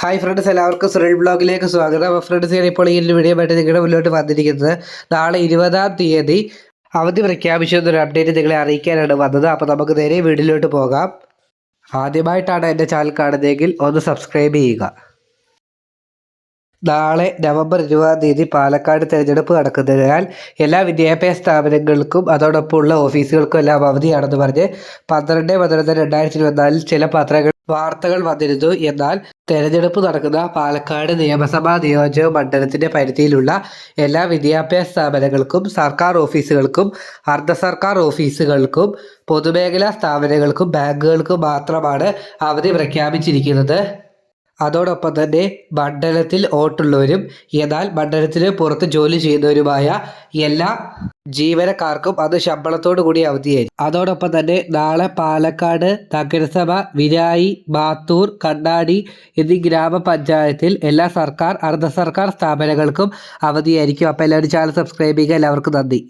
Hi friends എല്ലാവർക്കും സുരൾ ബ്ലോഗിലേക്ക് സ്വാഗതം. അപ്പോൾ ഫ്രണ്ട്സ് ഞാൻ ഇപ്പോൾ ഈ ഒരു വീഡിയോ ആയിട്ട് നിങ്ങളുടെ മുന്നോട്ട് വന്നിരിക്കുന്നത് നാളെ ഇരുപതാം തീയതി അവധി പ്രഖ്യാപിച്ചു എന്നൊരു അപ്ഡേറ്റ് നിങ്ങളെ അറിയിക്കാനാണ് വന്നത്. അപ്പോൾ നമുക്ക് നേരെ വീഡിയോയിലോട്ട് പോകാം. ആദ്യമായിട്ടാണ് എന്റെ ചാനൽ കാണുന്നതെങ്കിൽ ഒന്ന് സബ്സ്ക്രൈബ് ചെയ്യുക. നാളെ നവംബർ ഇരുപതാം തീയതി പാലക്കാട് തിരഞ്ഞെടുപ്പ് നടക്കുന്നതിനാൽ എല്ലാ വിദ്യാഭ്യാസ സ്ഥാപനങ്ങൾക്കും അതോടൊപ്പമുള്ള ഓഫീസുകൾക്കും എല്ലാം അവധിയാണെന്ന് പറഞ്ഞ് പന്ത്രണ്ട് പന്ത്രണ്ട് രണ്ടായിരത്തി ഇരുപത്തിനാലിൽ ചില പത്രങ്ങൾ വാർത്തകൾ വന്നിരുന്നു. എന്നാൽ തെരഞ്ഞെടുപ്പ് നടക്കുന്ന പാലക്കാട് നിയമസഭാ നിയോജക മണ്ഡലത്തിന്റെ പരിധിയിലുള്ള എല്ലാ വിദ്യാഭ്യാസ സ്ഥാപനങ്ങൾക്കും സർക്കാർ ഓഫീസുകൾക്കും അർദ്ധ സർക്കാർ ഓഫീസുകൾക്കും പൊതുമേഖലാ സ്ഥാപനങ്ങൾക്കും ബാങ്കുകൾക്കും മാത്രമാണ് അവധി പ്രഖ്യാപിച്ചിരിക്കുന്നത്. അതോടൊപ്പം തന്നെ മണ്ഡലത്തിൽ വോട്ടുള്ളവരും എന്നാൽ മണ്ഡലത്തിന് പുറത്ത് ജോലി ചെയ്യുന്നവരുമായ എല്ലാ ജീവനക്കാർക്കും അത് ശമ്പളത്തോടു കൂടി അവധിയായി അതോടൊപ്പം തന്നെ നാളെ പാലക്കാട് നഗരസഭ വിരായി മാത്തൂർ കണ്ണാടി എന്നീ ഗ്രാമപഞ്ചായത്തിൽ എല്ലാ സർക്കാർ അർദ്ധ സർക്കാർ സ്ഥാപനങ്ങൾക്കും അവധിയായിരിക്കും. അപ്പോൾ എല്ലാവരും ചാനൽ സബ്സ്ക്രൈബ് ചെയ്യുക. എല്ലാവർക്കും നന്ദി.